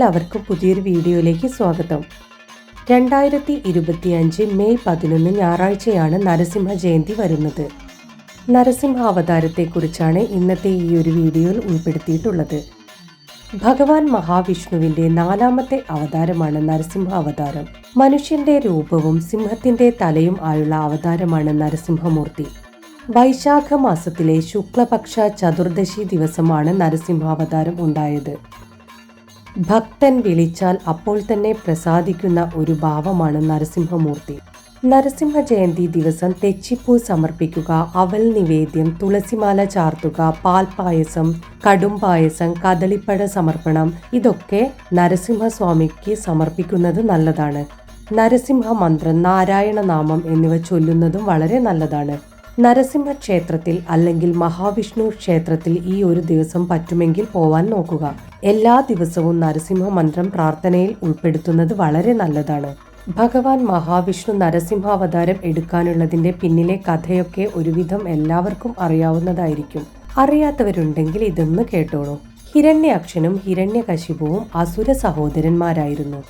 എല്ലാവർക്കും പുതിയൊരു വീഡിയോയിലേക്ക് സ്വാഗതം. രണ്ടായിരത്തി ഇരുപത്തിയഞ്ച് മെയ് പതിനൊന്ന് ഞായറാഴ്ചയാണ് നരസിംഹ ജയന്തി വരുന്നത്. നരസിംഹ അവതാരത്തെക്കുറിച്ചാണ് ഇന്നത്തെ ഈ ഒരു വീഡിയോയിൽ ഉൾപ്പെടുത്തിയിട്ടുള്ളത്. ഭഗവാൻ മഹാവിഷ്ണുവിന്റെ നാലാമത്തെ അവതാരമാണ് നരസിംഹ അവതാരം. മനുഷ്യന്റെ രൂപവും സിംഹത്തിന്റെ തലയും ആയുള്ള അവതാരമാണ് നരസിംഹമൂർത്തി. വൈശാഖ മാസത്തിലെ ശുക്ലപക്ഷ ചതുർദശി ദിവസമാണ് നരസിംഹാവതാരം ഉണ്ടായത്. ഭക്തൻ വിളിച്ചാൽ അപ്പോൾ തന്നെ പ്രസാദിക്കുന്ന ഒരു ഭാവമാണ് നരസിംഹമൂർത്തി. നരസിംഹ ജയന്തി ദിവസം തെച്ചിപ്പൂ സമർപ്പിക്കുക അവൽ നിവേദ്യം തുളസിമാല ചാർത്തുക പാൽപായസം കടും പായസം കദളിപ്പഴ സമർപ്പണം ഇതൊക്കെ നരസിംഹസ്വാമിക്ക് സമർപ്പിക്കുന്നത് നല്ലതാണ്. നരസിംഹ മന്ത്രം നാരായണ നാമം എന്നിവ ചൊല്ലുന്നതും വളരെ നല്ലതാണ്. നരസിംഹ ക്ഷേത്രത്തിൽ അല്ലെങ്കിൽ മഹാവിഷ്ണു ക്ഷേത്രത്തിൽ ഈ ഒരു ദിവസം പറ്റുമെങ്കിൽ പോവാൻ നോക്കുക. എല്ലാ ദിവസവും നരസിംഹ മന്ത്രം പ്രാർത്ഥനയിൽ ഉൾപ്പെടുത്തുന്നത് വളരെ നല്ലതാണ്. ഭഗവാൻ മഹാവിഷ്ണു നരസിംഹാവതാരം എടുക്കാനുള്ളതിന്റെ പിന്നിലെ കഥയൊക്കെ ഒരുവിധം എല്ലാവർക്കും അറിയാവുന്നതായിരിക്കും. അറിയാത്തവരുണ്ടെങ്കിൽ ഇതൊന്ന് കേട്ടോളൂ. ഹിരണ്യാക്ഷനും ഹിരണ്യകശിപുവും അസുര സഹോദരന്മാരായിരുന്നു.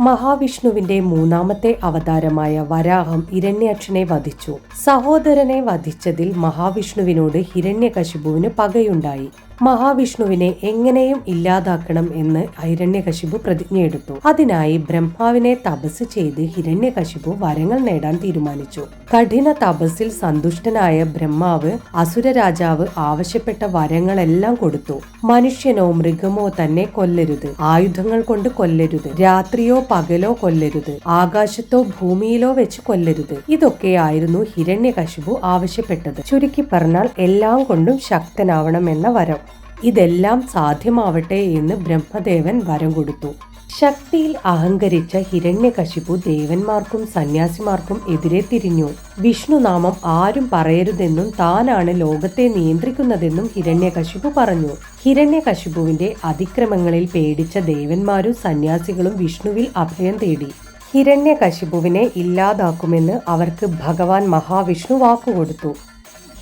മഹാവിഷ്ണുവിന്റെ മൂന്നാമത്തെ അവതാരമായ വരാഹം ഹിരണ്യാക്ഷനെ വധിച്ചു. സഹോദരനെ വധിച്ചതിൽ മഹാവിഷ്ണുവിനോട് ഹിരണ്യകശിപുവിന് പകയുണ്ടായി. മഹാവിഷ്ണുവിനെ എങ്ങനെയും ഇല്ലാതാക്കണം എന്ന് ഹിരണ്യകശിപു പ്രതിജ്ഞയെടുത്തു. അതിനായി ബ്രഹ്മാവിനെ തപസ് ചെയ്ത് ഹിരണ്യകശിപു വരങ്ങൾ നേടാൻ തീരുമാനിച്ചു. കഠിന തപസ്സിൽ സന്തുഷ്ടനായ ബ്രഹ്മാവ് അസുര രാജാവ് ആവശ്യപ്പെട്ട വരങ്ങളെല്ലാം കൊടുത്തു. മനുഷ്യനോ മൃഗമോ തന്നെ കൊല്ലരുത്. ആയുധങ്ങൾ കൊണ്ട് കൊല്ലരുത്. രാത്രിയോ പകലോ കൊല്ലരുത്. ആകാശത്തോ ഭൂമിയിലോ വെച്ച് കൊല്ലരുത്. ഇതൊക്കെയായിരുന്നു ഹിരണ്യകശിപു ആവശ്യപ്പെട്ടത്. ചുരുക്കി പറഞ്ഞാൽ എല്ലാം കൊണ്ടും ശക്തനാവണമെന്ന വരം. ഇതെല്ലാം സാധ്യമാവട്ടെ എന്ന് ബ്രഹ്മദേവൻ വരം കൊടുത്തു. ശക്തിയിൽ അഹങ്കരിച്ച ഹിരണ്യകശിപു ദേവന്മാർക്കും സന്യാസിമാർക്കും എതിരെ തിരിഞ്ഞു. വിഷ്ണുനാമം ആരും പറയരുതെന്നും താനാണ് ലോകത്തെ നിയന്ത്രിക്കുന്നതെന്നും ഹിരണ്യകശിപു പറഞ്ഞു. ഹിരണ്യകശിപുവിന്റെ അതിക്രമങ്ങളിൽ പേടിച്ച ദേവന്മാരും സന്യാസികളും വിഷ്ണുവിൽ അഭയം തേടി. ഹിരണ്യകശിപുവിനെ ഇല്ലാതാക്കുമെന്ന് അവർക്ക് ഭഗവാൻ മഹാവിഷ്ണു വാക്കുകൊടുത്തു.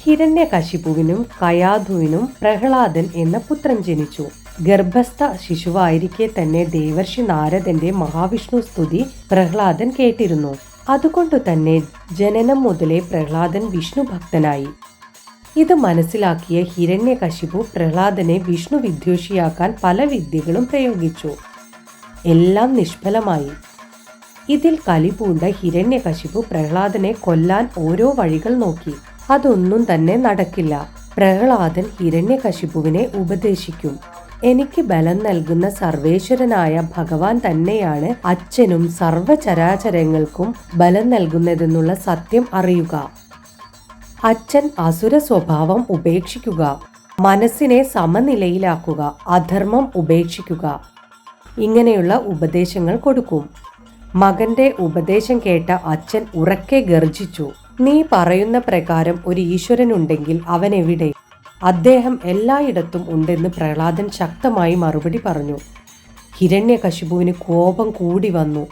ഹിരണ്യകശിപുവിനും കയാധുവിനും പ്രഹ്ലാദൻ എന്ന പുത്രൻ ജനിച്ചു. ഗർഭസ്ഥ ശിശുവായിരിക്കെ തന്നെ ദേവർഷി നാരദന്റെ മഹാവിഷ്ണു സ്തുതി പ്രഹ്ലാദൻ കേട്ടിരുന്നു. അതുകൊണ്ടു തന്നെ ജനനം മുതലേ പ്രഹ്ലാദൻ വിഷ്ണു ഭക്തനായി. ഇത് മനസ്സിലാക്കിയ ഹിരണ്യകശിപു പ്രഹ്ലാദനെ വിഷ്ണു വിദ്വേഷിയാക്കാൻ പല വിദ്യകളും പ്രയോഗിച്ചു. എല്ലാം നിഷ്ഫലമായി. ഇതിൽ കലിപൂണ്ട ഹിരണ്യകശിപു പ്രഹ്ലാദനെ കൊല്ലാൻ ഓരോ വഴികൾ നോക്കി. അതൊന്നും തന്നെ നടക്കില്ല. പ്രഹ്ലാദൻ ഹിരണ്യകശിപുവിനെ ഉപദേശിക്കും. എനിക്ക് ബലം നൽകുന്ന സർവേശ്വരനായ ഭഗവാൻ തന്നെയാണ് അച്ഛനും സർവചരാചരങ്ങൾക്കും ബലം നൽകുന്നതെന്നുള്ള സത്യം അറിയുക. അച്ഛൻ അസുര സ്വഭാവം ഉപേക്ഷിക്കുക. മനസ്സിനെ സമനിലയിലാക്കുക. അധർമ്മം ഉപേക്ഷിക്കുക. ഇങ്ങനെയുള്ള ഉപദേശങ്ങൾ കൊടുക്കും. മകന്റെ ഉപദേശം കേട്ട അച്ഛൻ ഉറക്കെ ഗർജിച്ചു നീ പറയുന്ന പ്രകാരം ഒരു ഈശ്വരനുണ്ടെങ്കിൽ അവൻ എവിടെ? അദ്ദേഹം എല്ലായിടത്തും ഉണ്ടെന്ന് പ്രഹ്ലാദൻ ശക്തമായി മറുപടി പറഞ്ഞു. ഹിരണ്യകശിപുവിന് കോപം കൂടി വന്നു.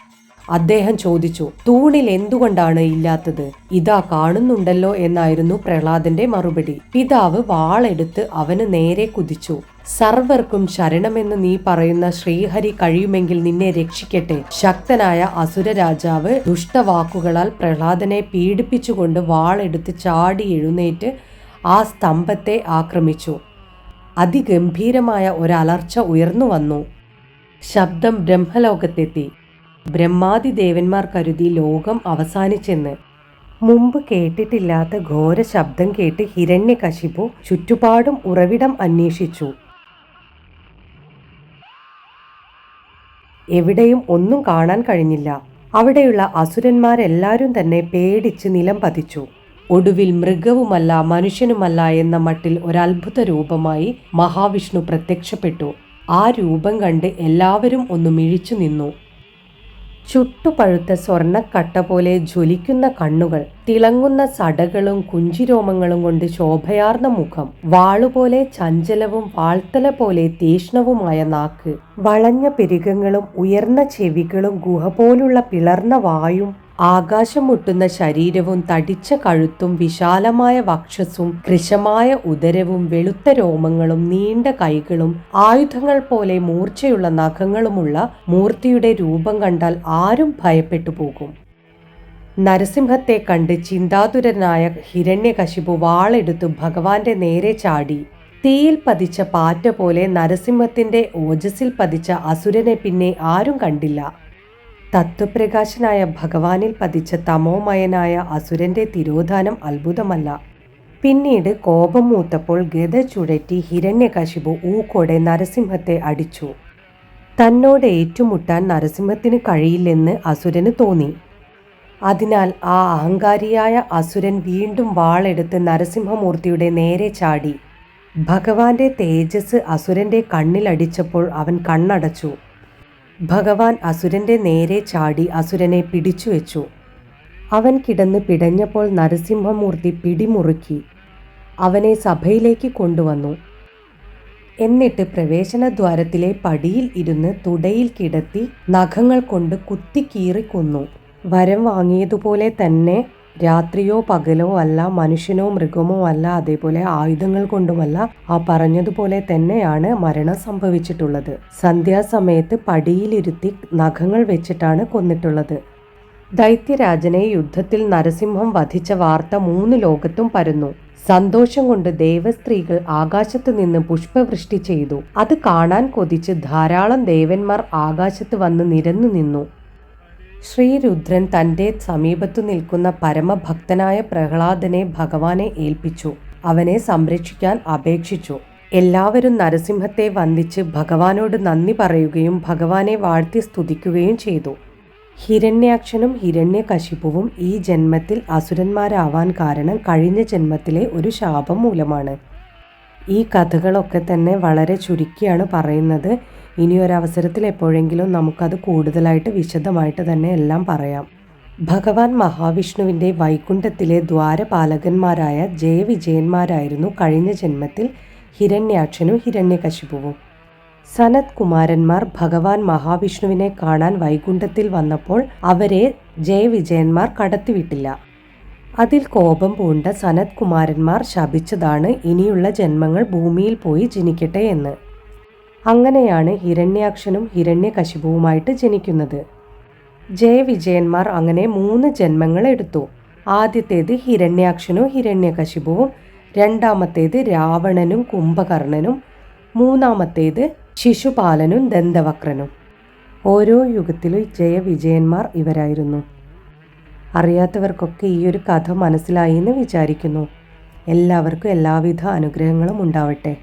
അദ്ദേഹം ചോദിച്ചു തൂണിൽ എന്തുകൊണ്ടാണ് ഇല്ലാത്തത്? ഇതാ കാണുന്നുണ്ടല്ലോ എന്നായിരുന്നു പ്രഹ്ലാദന്റെ മറുപടി. പിതാവ് വാളെടുത്ത് അവന് നേരെ കുതിച്ചു. സർവർക്കും ശരണമെന്ന് നീ പറയുന്ന ശ്രീഹരി കഴിയുമെങ്കിൽ നിന്നെ രക്ഷിക്കട്ടെ. ശക്തനായ അസുര രാജാവ് ദുഷ്ടവാക്കുകളാൽ പ്രഹ്ലാദനെ പീഡിപ്പിച്ചുകൊണ്ട് വാളെടുത്ത് ചാടി എഴുന്നേറ്റ് ആ സ്തംഭത്തെ ആക്രമിച്ചു. അതിഗംഭീരമായ ഒരലർച്ച ഉയർന്നു വന്നു. ശബ്ദം ബ്രഹ്മലോകത്തെത്തി. ബ്രഹ്മാദി ദേവന്മാർ കരുതി ലോകം അവസാനിച്ചെന്ന്. മുമ്പ് കേട്ടിട്ടില്ലാത്ത ഘോര ശബ്ദം കേട്ട് ഹിരണ്യകശിപു ചുറ്റുപാടും ഉറവിടം അന്വേഷിച്ചു. എവിടെയും ഒന്നും കാണാൻ കഴിഞ്ഞില്ല. അവിടെയുള്ള അസുരന്മാരെല്ലാവരും തന്നെ പേടിച്ച് നിലം പതിച്ചു. ഒടുവിൽ മൃഗവുമല്ല മനുഷ്യനുമല്ല എന്ന മട്ടിൽ ഒരത്ഭുത രൂപമായി മഹാവിഷ്ണു പ്രത്യക്ഷപ്പെട്ടു. ആ രൂപം കണ്ട് എല്ലാവരും ഒന്ന് മിഴിച്ചു നിന്നു. ചുട്ടുപഴുത്ത സ്വർണക്കട്ട പോലെ ജ്വലിക്കുന്ന കണ്ണുകൾ തിളങ്ങുന്ന സടകളും കുഞ്ചിരോമങ്ങളും കൊണ്ട് ശോഭയാർന്ന മുഖം വാളുപോലെ ചഞ്ചലവും വാൾത്തല പോലെ തീഷ്ണവുമായ നാക്ക് വളഞ്ഞ പെരുകങ്ങളും ഉയർന്ന ചെവികളും ഗുഹ പോലുള്ള പിളർന്ന വായും ആകാശം മുട്ടുന്ന ശരീരവും തടിച്ച കഴുത്തും വിശാലമായ വക്ഷസ്സും കൃശമായ ഉദരവും വെളുത്ത രോമങ്ങളും നീണ്ട കൈകളും ആയുധങ്ങൾ പോലെ മൂർച്ചയുള്ള നഖങ്ങളുമുള്ള മൂർത്തിയുടെ രൂപം കണ്ടാൽ ആരും ഭയപ്പെട്ടു പോകും. നരസിംഹത്തെ കണ്ട് ചിന്താതുരനായ ഹിരണ്യകശിപു വാളെടുത്ത് ഭഗവാന്റെ നേരെ ചാടി. തീയിൽ പതിച്ച പാറ്റ പോലെ നരസിംഹത്തിന്റെ ഓജസ്സിൽ പതിച്ച അസുരനെ പിന്നെ ആരും കണ്ടില്ല. തത്വപ്രകാശനായ ഭഗവാനിൽ പതിച്ച തമോമയനായ അസുരന്റെ തിരോധാനം അത്ഭുതമല്ല. പിന്നീട് കോപം മൂത്തപ്പോൾ ഗത ചുഴറ്റി ഹിരണ്യകശിപു ഊക്കോടെ നരസിംഹത്തെ അടിച്ചു. തന്നോട് ഏറ്റുമുട്ടാൻ നരസിംഹത്തിന് കഴിയില്ലെന്ന് അസുരന് തോന്നി. അതിനാൽ ആ അഹങ്കാരിയായ അസുരൻ വീണ്ടും വാളെടുത്ത് നരസിംഹമൂർത്തിയുടെ നേരെ ചാടി. ഭഗവാന്റെ തേജസ് അസുരന്റെ കണ്ണിലടിച്ചപ്പോൾ അവൻ കണ്ണടച്ചു. ഭഗവാൻ അസുരന്റെ നേരെ ചാടി അസുരനെ പിടിച്ചു വെച്ചു. അവൻ കിടന്ന് പിടഞ്ഞപ്പോൾ നരസിംഹമൂർത്തി പിടിമുറുക്കി. അവനെ സഭയിലേക്ക് കൊണ്ടുവന്നു. എന്നിട്ട് പ്രവേശനദ്വാരത്തിലെ പടിയിൽ ഇരുന്ന് തുടയിൽ കിടത്തി നഖങ്ങൾ കൊണ്ട് കുത്തിക്കീറി കൊന്നു വരം വാങ്ങിയതുപോലെ തന്നെ രാത്രിയോ പകലോ അല്ല മനുഷ്യനോ മൃഗമോ അല്ല അതേപോലെ ആയുധങ്ങൾ കൊണ്ടുമല്ല ആ പറഞ്ഞതുപോലെ തന്നെയാണ് മരണം സംഭവിച്ചിട്ടുള്ളത്. സന്ധ്യാസമയത്ത് പടിയിലിരുത്തി നഖങ്ങൾ വെച്ചിട്ടാണ് കൊന്നിട്ടുള്ളത്. ദൈത്യരാജനെ യുദ്ധത്തിൽ നരസിംഹം വധിച്ച വാർത്ത മൂന്ന് ലോകത്തും പരന്നു. സന്തോഷം കൊണ്ട് ദേവസ്ത്രീകൾ ആകാശത്ത് നിന്ന് പുഷ്പവൃഷ്ടി ചെയ്തു. അത് കാണാൻ കൊതിച്ച് ധാരാളം ദേവന്മാർ ആകാശത്ത് വന്ന് നിരന്നു നിന്നു. ശ്രീരുദ്രൻ തന്റെ സമീപത്തു നിൽക്കുന്ന പരമഭക്തനായ പ്രഹ്ലാദനെ ഭഗവാനെ ഏൽപ്പിച്ചു. അവനെ സംരക്ഷിക്കാൻ അപേക്ഷിച്ചു. എല്ലാവരും നരസിംഹത്തെ വന്ദിച്ച് ഭഗവാനോട് നന്ദി പറയുകയും ഭഗവാനെ വാഴ്ത്തി സ്തുതിക്കുകയും ചെയ്തു. ഹിരണ്യാക്ഷനും ഹിരണ്യകശിപുവും ഈ ജന്മത്തിൽ അസുരന്മാരാവാൻ കാരണം കഴിഞ്ഞ ജന്മത്തിലെ ഒരു ശാപം മൂലമാണ് ഈ കഥകളൊക്കെ തന്നെ വളരെ ചുരുക്കിയാണ് പറയുന്നത്. ഇനി ഒരവസരത്തിൽ എപ്പോഴെങ്കിലും നമുക്കത് കൂടുതലായിട്ട് വിശദമായിട്ട് തന്നെ എല്ലാം പറയാം. ഭഗവാൻ മഹാവിഷ്ണുവിന്റെ വൈകുണ്ഠത്തിലെ ദ്വാരപാലകന്മാരായ ജയവിജയന്മാരായിരുന്നു കഴിഞ്ഞ ജന്മത്തിൽ ഹിരണ്യാക്ഷനും ഹിരണ്യകശിപുവും സനത് കുമാരന്മാർ ഭഗവാൻ മഹാവിഷ്ണുവിനെ കാണാൻ വൈകുണ്ഠത്തിൽ വന്നപ്പോൾ അവരെ ജയവിജയന്മാർ കടത്തിവിട്ടില്ല. അതിൽ കോപം പൂണ്ട സനത് കുമാരന്മാർ ശപിച്ചതാണ് ഇനിയുള്ള ജന്മങ്ങൾ ഭൂമിയിൽ പോയി ജനിക്കട്ടെ എന്ന്. അങ്ങനെയാണ് ഹിരണ്യാക്ഷനും ഹിരണ്യകശിപുവുമായിട്ട് ജനിക്കുന്നത്. ജയവിജയന്മാർ അങ്ങനെ മൂന്ന് ജന്മങ്ങൾ എടുത്തു ആദ്യത്തേത് ഹിരണ്യാക്ഷനും ഹിരണ്യകശിപുവും രണ്ടാമത്തേത് രാവണനും കുംഭകർണനും മൂന്നാമത്തേത് ശിശുപാലനും ദന്തവക്രനും. ഓരോ യുഗത്തിലും ജയവിജയന്മാർ ഇവരായിരുന്നു. അറിയാത്തവർക്കൊക്കെ ഈയൊരു കഥ മനസ്സിലായി എന്ന് വിചാരിക്കുന്നു. എല്ലാവർക്കും എല്ലാവിധ അനുഗ്രഹങ്ങളും ഉണ്ടാവട്ടെ.